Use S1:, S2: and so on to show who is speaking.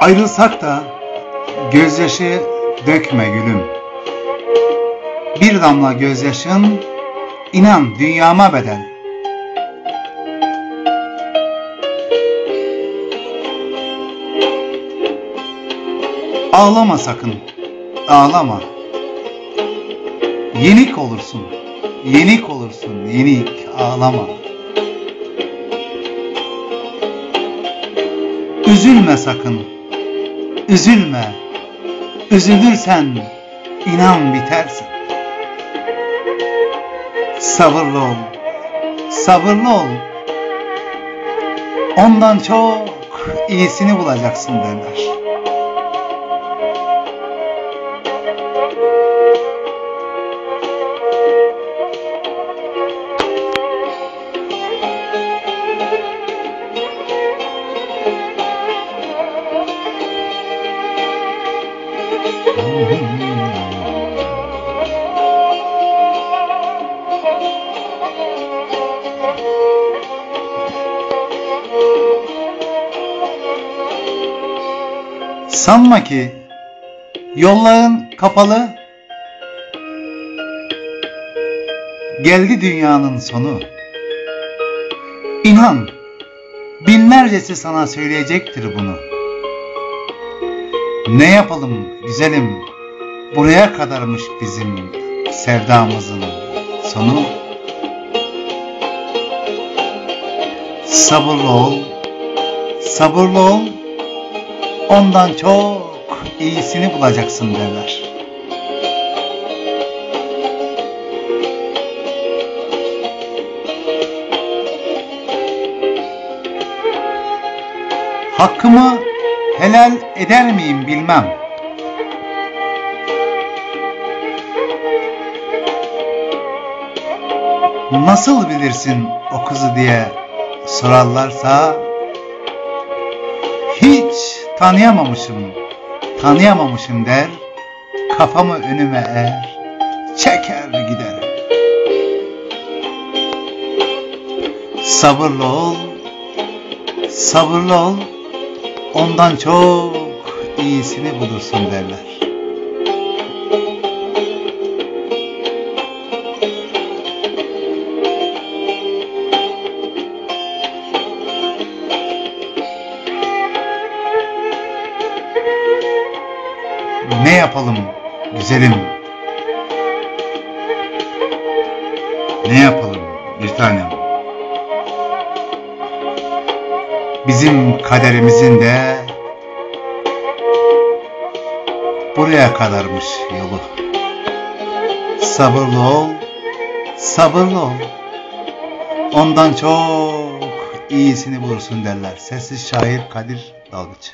S1: Ayrılsak da gözyaşı dökme gülüm. Bir damla gözyaşın inan dünyama bedel. Ağlama sakın, ağlama. Yenik olursun, yenik olursun, yenik, ağlama. Üzülme sakın, üzülme. Üzülürsen inan bitersin. Sabırlı ol, sabırlı ol. Ondan çok iyisini bulacaksın derler. Sanma ki yolların kapalı. Geldi dünyanın sonu. İnan binlercesi sana söyleyecektir bunu. Ne yapalım güzelim Buraya kadarmış bizim sevdamızın sonu. Sabırlı ol Sabırlı ol Ondan çok iyisini bulacaksın derler. Hakkımı helal eder miyim bilmem. Nasıl bilirsin o kızı diye sorarlarsa hiç tanıyamamışım, tanıyamamışım der, kafamı önüme er, çeker gider. Sabırlı ol, sabırlı ol, ondan çok iyisini bulursun derler. Ne yapalım güzelim? Ne yapalım bir tanem? Bizim kaderimizin de buraya kadarmış yolu. Sabırlı ol, sabırlı ol. Ondan çok iyisini bulursun derler. Sessiz şair Kadir Dalgıç.